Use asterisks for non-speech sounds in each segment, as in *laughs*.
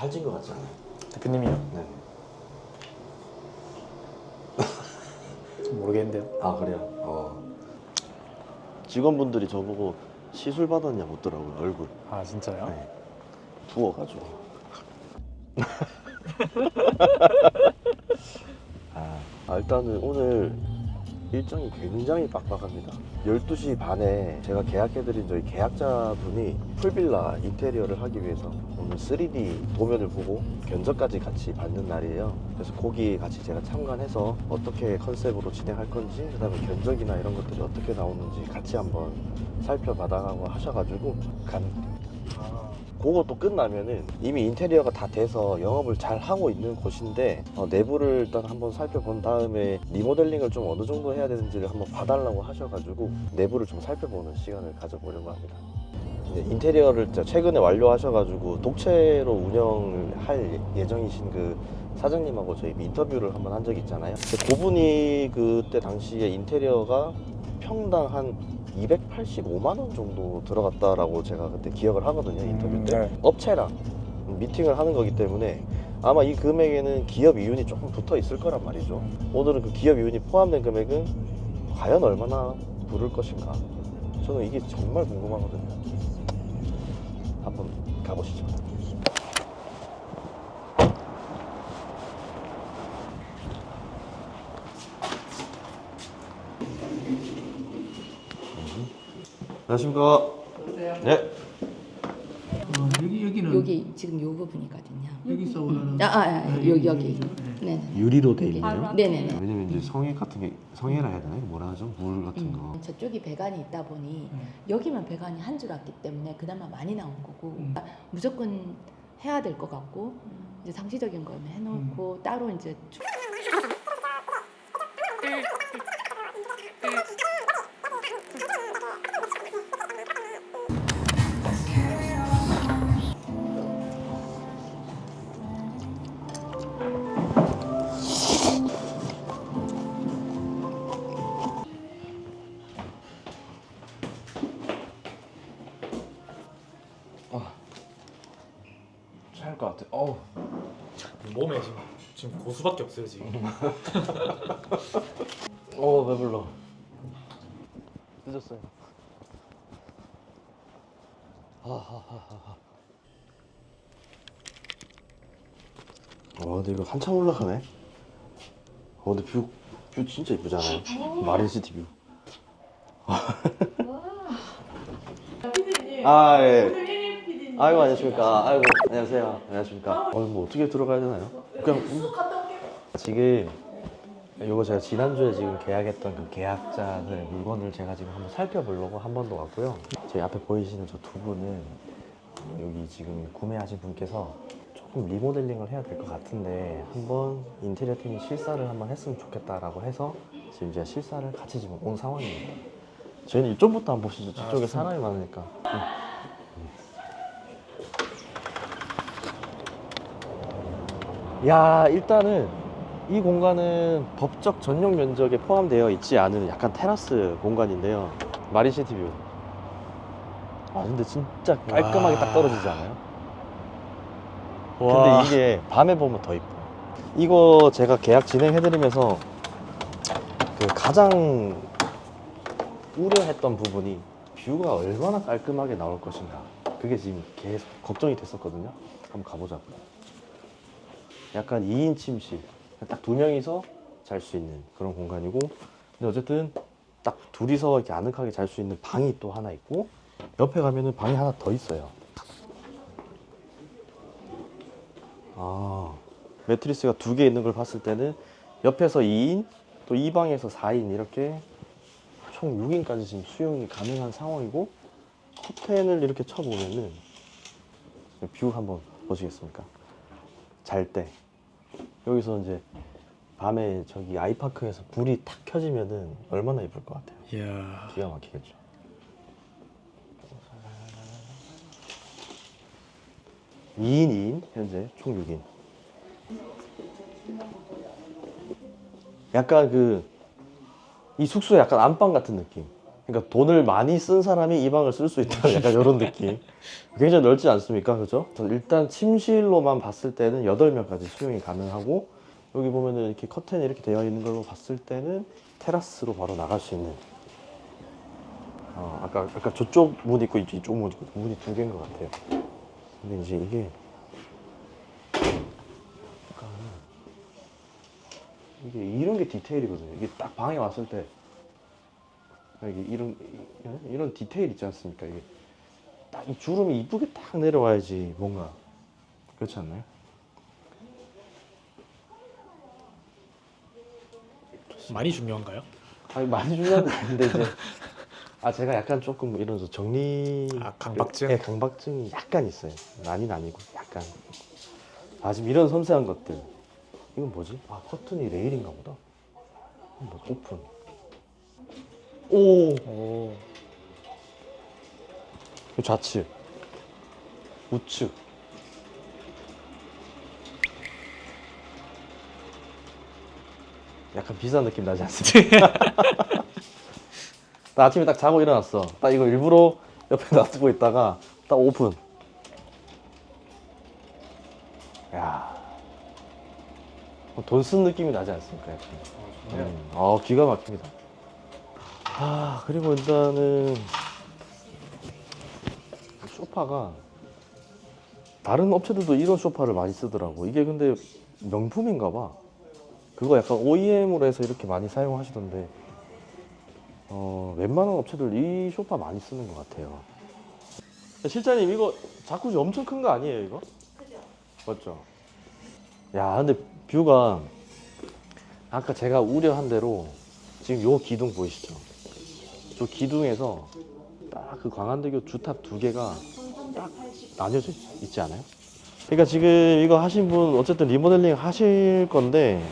살찐 것 같지 않아요? 대표님이요? 네. *laughs* 모르겠는데요. 아 그래요? 어. 직원분들이 저보고 시술 받았냐 묻더라고요 얼굴. 아 진짜요? 네. 부어가지고. *laughs* *laughs* 아, 아, 일단은 오늘 일정이 굉장히 빡빡합니다. 12시 반에 제가 계약해드린 저희 계약자분이 풀빌라 인테리어를 하기 위해서 오늘 3D 도면을 보고 견적까지 같이 받는 날이에요. 그래서 거기 같이 제가 참관해서 어떻게 컨셉으로 진행할 건지, 그 다음에 견적이나 이런 것들이 어떻게 나오는지 같이 한번 살펴봐달라고 하셔가지고 간 그것도 끝나면은 이미 인테리어가 다 돼서 영업을 잘 하고 있는 곳인데 어, 내부를 일단 한번 살펴본 다음에 리모델링을 좀 어느 정도 해야 되는지를 한번 봐달라고 하셔가지고 내부를 좀 살펴보는 시간을 가져보려고 합니다. 인테리어를 최근에 완료하셔가지고 독채로 운영을 할 예정이신 그 사장님하고 저희 인터뷰를 한번 한 적이 있잖아요. 그분이 그때 당시에 인테리어가 평당 한 285만 원 정도 들어갔다라고 제가 그때 기억을 하거든요 인터뷰 때. 네. 업체랑 미팅을 하는 거기 때문에 아마 이 금액에는 기업 이윤이 조금 붙어 있을 거란 말이죠. 오늘은 그 기업 이윤이 포함된 금액은 과연 얼마나 부를 것인가. 저는 이게 정말 궁금하거든요. 한번 가보시죠 안녕하십니까 네 어, 여기 여기는 여기 지금 요 부분이거든요. 여기서 오는 아, 아, 아, 여기 여기. 네. 유리로 돼 여기. 있네요 네네네. 왜냐면 이제 성에 같은 게 성에라 해야 되나 뭐라 하죠 물 같은 거 음, 저쪽이 배관이 있다 보니 네. 여기만 배관이 한 줄 왔기 때문에 그나마 많이 나온 거고 음. 그러니까 무조건 해야 될 것 같고 이제 상시적인 거는 해놓고 음. 따로 이제 취 것 같아. 어우. 몸에 지금 지금 고수밖에 없어요 지금. *laughs* 어 배불러. 늦었어요. 하하하하 와 근데 이거 한참 올라가네? 어 근데 뷰, 뷰 진짜 이쁘잖아요. 마린시티 뷰. *laughs* 아, 예. 아이고, 안녕하십니까. 아이고, 안녕하세요. 안녕하십니까. 어, 뭐 어떻게 들어가야 되나요? 그냥 음. 지금 이거 제가 지난주에 지금 계약했던 그 계약자들 물건을 제가 지금 한번 살펴보려고 한 번 더 왔고요. 저희 앞에 보이시는 저 두 분은 여기 지금 구매하신 분께서 조금 리모델링을 해야 될 것 같은데 한번 인테리어 팀이 실사를 한번 했으면 좋겠다라고 해서 지금 제가 실사를 같이 지금 온 상황입니다. 저희는 이쪽부터 한번 보시죠. 저쪽에 사람이 많으니까. 야 일단은 이 공간은 법적 전용 면적에 포함되어 있지 않은 약간 테라스 공간인데요 마린시티 뷰. 아 근데 진짜 깔끔하게 와. 딱 떨어지지 않아요? 와. 근데 이게 밤에 보면 더 이뻐. 이거 제가 계약 진행해드리면서 그 가장 우려했던 부분이 뷰가 얼마나 깔끔하게 나올 것인가. 그게 지금 계속 걱정이 됐었거든요. 한번 가보자고요. 약간 2인 침실. 딱 두 명이서 잘 수 있는 그런 공간이고. 근데 어쨌든 딱 둘이서 이렇게 아늑하게 잘 수 있는 방이 또 하나 있고, 옆에 가면은 방이 하나 더 있어요. 아, 매트리스가 두 개 있는 걸 봤을 때는 옆에서 2인, 또 이 방에서 4인 이렇게 총 6인까지 지금 수용이 가능한 상황이고 커튼을 이렇게 쳐보면은 뷰 한번 보시겠습니까? 잘 때 여기서 이제 밤에 저기 아이파크에서 불이 탁 켜지면은 얼마나 예쁠 것 같아요. 이야. 기가 막히겠죠. 2인 2인 현재 총 6인. 약간 그 이 숙소 약간 안방 같은 느낌. 그러니까 돈을 많이 쓴 사람이 이 방을 쓸 수 있다 *laughs* 약간 이런 느낌. 굉장히 넓지 않습니까? 그죠? 저 일단 침실로만 봤을 때는 8명까지 수용이 가능하고 여기 보면은 이렇게 커튼이 이렇게 되어 있는 걸로 봤을 때는 테라스로 바로 나갈 수 있는. 어, 아까 아까 저쪽 문 있고 이쪽 문 있고 문이 두 개인 것 같아요. 근데 이제 이게 이게 이런 게 디테일이거든요. 이게 딱 방에 왔을 때 이게 이런 이- 이런 디테일 있지 않습니까? 이게 딱 이 주름이 이쁘게 딱 내려와야지 뭔가 그렇지 않나요? 많이 중요한가요? 아니 많이 중요한 건 아닌데 이제 아 제가 약간 조금 이런 저 정리 아, 강박증? 네, 강박증이 약간 있어요. 많이는 아니고 약간 아 지금 이런 섬세한 것들 이건 뭐지? 아 커튼이 레일인가 보다. 뭐 오픈. 오 오. 그 좌측, 우측. 약간 비싼 느낌 나지 않습니까? *laughs* 나 아침에 딱 자고 일어났어. 딱 이거 일부러 옆에 *laughs* 놔두고 있다가 딱 오픈. 야, 돈 쓴 느낌이 나지 않습니까? 약간. 음, 아 기가 막힙니다. 아 그리고 일단은 소파가 다른 업체들도 이런 소파를 많이 쓰더라고. 이게 근데 명품인가 봐. 그거 약간 OEM으로 해서 이렇게 많이 사용하시던데 어, 웬만한 업체들 이 소파 많이 쓰는 것 같아요. 실장님 이거 자쿠지 엄청 큰 거 아니에요 이거? 맞죠? 야 근데 뷰가 아까 제가 우려한 대로 지금 요 기둥 보이시죠? 저 기둥에서 딱 그 광안대교 주탑 두 개가 딱 나뉘어져 있- 있지 않아요? 그러니까 지금 이거 하신 분 어쨌든 리모델링 하실 건데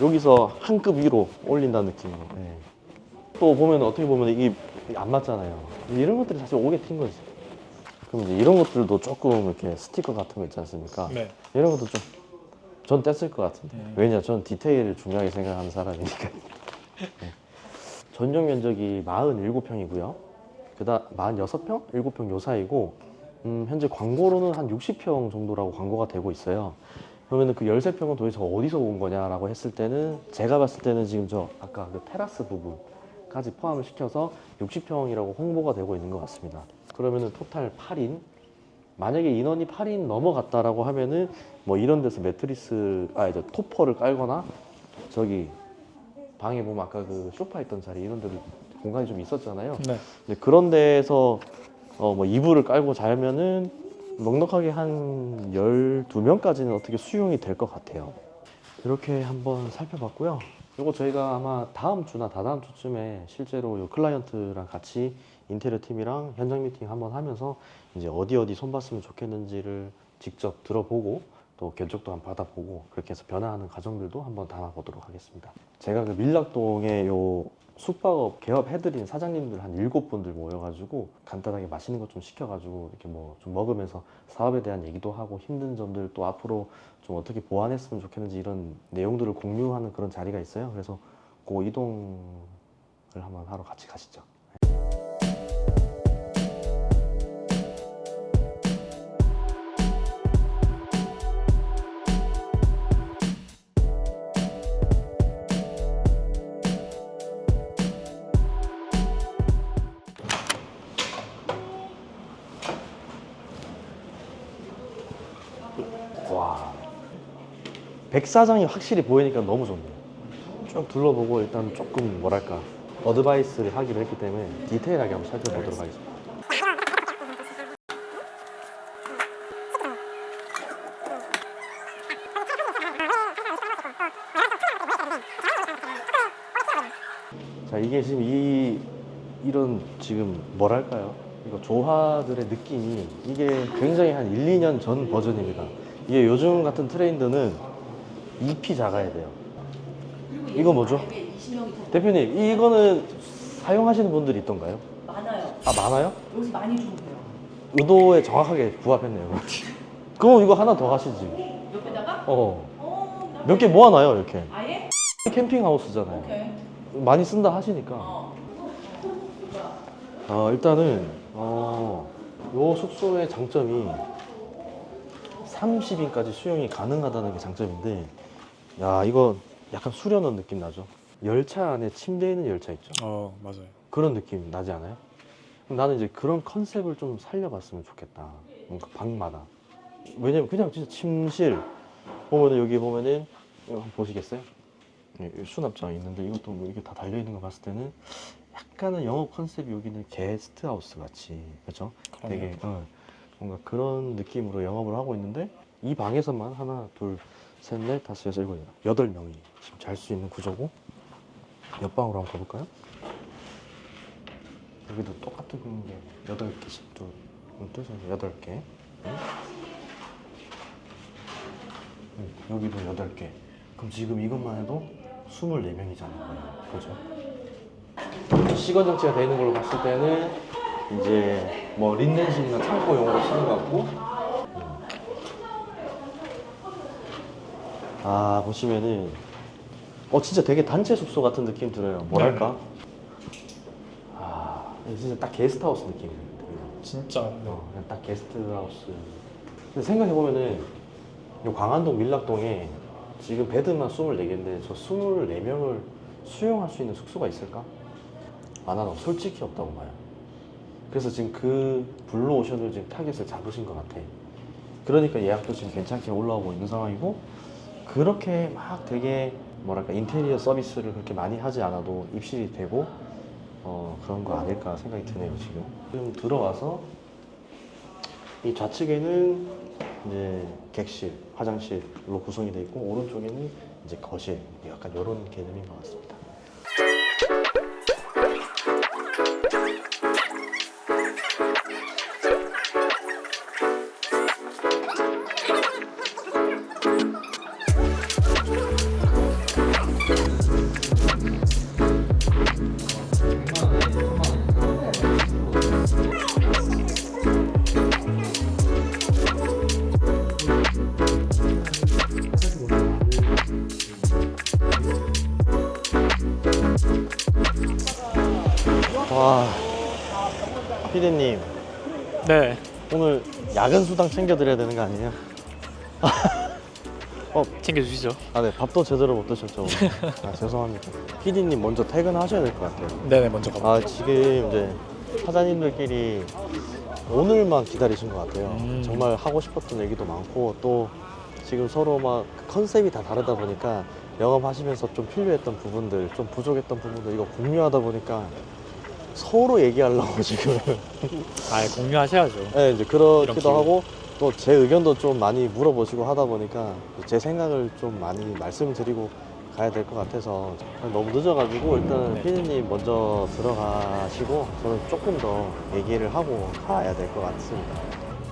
여기서 한 급 위로 올린다는 느낌으로 네. 또 보면 어떻게 보면 이게 안 맞잖아요 이런 것들이 사실 오게 튄 거지 그럼 이제 이런 것들도 조금 이렇게 스티커 같은 거 있지 않습니까? 네. 이런 것도 좀 전 뗐을 것 같은데 음. 왜냐 전 디테일을 중요하게 생각하는 사람이니까 네. *laughs* 전용 면적이 47평이고요. 그다음 46평? 7평 요 사이고 음, 현재 광고로는 한 60평 정도라고 광고가 되고 있어요. 그러면 그 13평은 도대체 어디서 온 거냐라고 했을 때는 제가 봤을 때는 지금 저 아까 그 테라스 부분까지 포함을 시켜서 60평이라고 홍보가 되고 있는 것 같습니다. 그러면은 토탈 8인 만약에 인원이 8인 넘어갔다라고 하면은 뭐 이런 데서 매트리스 아 이제 토퍼를 깔거나 저기 방에 보면 아까 그 소파 있던 자리 이런 데도 공간이 좀 있었잖아요. 네. 근데 그런 데에서 어 뭐 이불을 깔고 자면은 넉넉하게 한 12명까지는 어떻게 수용이 될 것 같아요. 이렇게 한번 살펴봤고요. 이거 저희가 아마 다음 주나 다다음 주쯤에 실제로 요 클라이언트랑 같이 인테리어 팀이랑 현장 미팅 한번 하면서 이제 어디 어디 손봤으면 좋겠는지를 직접 들어보고 또 견적도 한번 받아보고 그렇게 해서 변화하는 과정들도 한번 담아보도록 하겠습니다. 제가 그 밀락동에 요 숙박업 개업해드린 사장님들 한 일곱 분들 모여가지고 간단하게 맛있는 것 좀 시켜가지고 이렇게 뭐 좀 먹으면서 사업에 대한 얘기도 하고 힘든 점들 또 앞으로 좀 어떻게 보완했으면 좋겠는지 이런 내용들을 공유하는 그런 자리가 있어요. 그래서 그 이동을 한번 하러 같이 가시죠. 와. 백사장이 확실히 보이니까 너무 좋네요. 쭉 둘러보고 일단 조금 뭐랄까 어드바이스를 하기로 했기 때문에 디테일하게 한번 살펴보도록 하겠습니다. 자 이게 지금 이 이런 지금 뭐랄까요? 이거 조화들의 느낌이 이게 굉장히 한 1, 2년 전 버전입니다. 이게 요즘 같은 트렌드는 잎이 작아야 돼요. 이거 뭐죠? 대표님 이거는 사용하시는 분들이 있던가요? 많아요. 아 많아요? 여기서 많이 주세요. 의도에 정확하게 부합했네요. *laughs* 그럼 이거 하나 더 가시지. 옆에다가 어. 어, 나 몇 개 모아놔요 이렇게. 아예? 캠핑 하우스잖아요. 오케이. 많이 쓴다 하시니까. 어. 어, 일단은 어, 요 숙소의 장점이 30인까지 수용이 가능하다는 게 장점인데 야 이거 약간 수련원 느낌 나죠? 열차 안에 침대 있는 열차 있죠? 어 맞아요. 그런 느낌 나지 않아요? 그럼 나는 이제 그런 컨셉을 좀 살려봤으면 좋겠다. 뭔가 방마다. 왜냐면 그냥 진짜 침실 보면은 여기 보면은 이거 한번 보시겠어요? 예, 수납장 있는데 이것도 뭐 이게 다 달려 있는 거 봤을 때는 약간은 영업 컨셉이 여기는 게스트 하우스 같이 그렇죠? 되게 어, 뭔가 그런 느낌으로 영업을 하고 있는데 이 방에서만 하나 둘 셋 넷 다섯 여섯 일곱 여덟 명이 지금 잘 수 있는 구조고 옆방으로 한번 가볼까요? 여기도 똑같은 게 여덟 개씩 또 뜻은 여덟 개. 응? 응, 여기도 여덟 개. 그럼 지금 이것만 해도 24명이잖아요. 그죠? 시건 장치가 되어 있는 걸로 봤을 때는 이제 뭐 린넨실이나 창고용으로 쓰는 것 같고 음. 아 보시면은 어 진짜 되게 단체 숙소 같은 느낌 들어요 뭐랄까 아 진짜 딱 게스트하우스 느낌이에요 진짜 네. 어, 그냥 딱 게스트하우스. 근데 생각해보면은, 요 광안동 밀락동에 지금 베드만 24개인데 저 24명을 수용할 수 있는 숙소가 있을까? 아, 나는 솔직히 없다고 봐요. 그래서 지금 그 블루오션을 지금 타겟을 잡으신 것 같아. 그러니까 예약도 지금 괜찮게 올라오고 있는 상황이고, 그렇게 막 되게 뭐랄까 인테리어 서비스를 그렇게 많이 하지 않아도 입실이 되고, 어, 그런 거 아닐까 생각이 드네요, 지금. 지금 들어와서 이 좌측에는 이제 객실, 화장실로 구성이 되어 있고 오른쪽에는 이제 거실, 약간 이런 개념인 것 같습니다. 네. 오늘 야근 수당 챙겨드려야 되는 거 아니에요? *laughs* 챙겨주시죠. 아, 네, 밥도 제대로 못 드셨죠 오늘? 아, 죄송합니다. 피디님 먼저 퇴근하셔야 될 것 같아요. 네네 먼저 가볼게요. 아 지금 이제 사장님들끼리 오늘만 기다리신 것 같아요. 음. 정말 하고 싶었던 얘기도 많고 또 지금 서로 막그 컨셉이 다 다르다 보니까 영업하시면서 좀 필요했던 부분들, 좀 부족했던 부분들 이거 공유하다 보니까 서로 얘기하려고 지금 아 공유하셔야죠. 네, 이제 이런 그렇기도. 하고 또 제 의견도 좀 많이 물어보시고 하다 보니까 제 생각을 좀 많이 말씀드리고 가야 될 것 같아서 너무 늦어가지고 일단은 네. 피디님 먼저 들어가시고 저는 조금 더 얘기를 하고 가야 될 것 같습니다.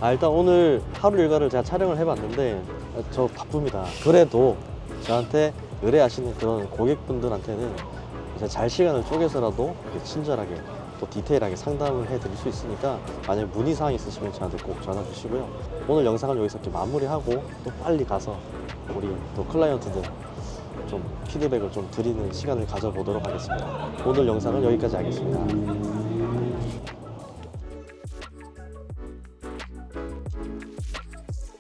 아 일단 오늘 하루 일과를 제가 촬영을 해봤는데 저 바쁩니다. 그래도 저한테 의뢰하시는 그런 고객분들한테는 제가 잘 시간을 쪼개서라도 이렇게 친절하게 또 디테일하게 상담을 해드릴 수 있으니까 만약 문의사항 있으시면 저한테 꼭 전화 주시고요. 오늘 영상을 여기서 이렇게 마무리하고 또 빨리 가서 우리 또 클라이언트들 좀 피드백을 좀 드리는 시간을 가져보도록 하겠습니다. 오늘 영상은 여기까지 하겠습니다.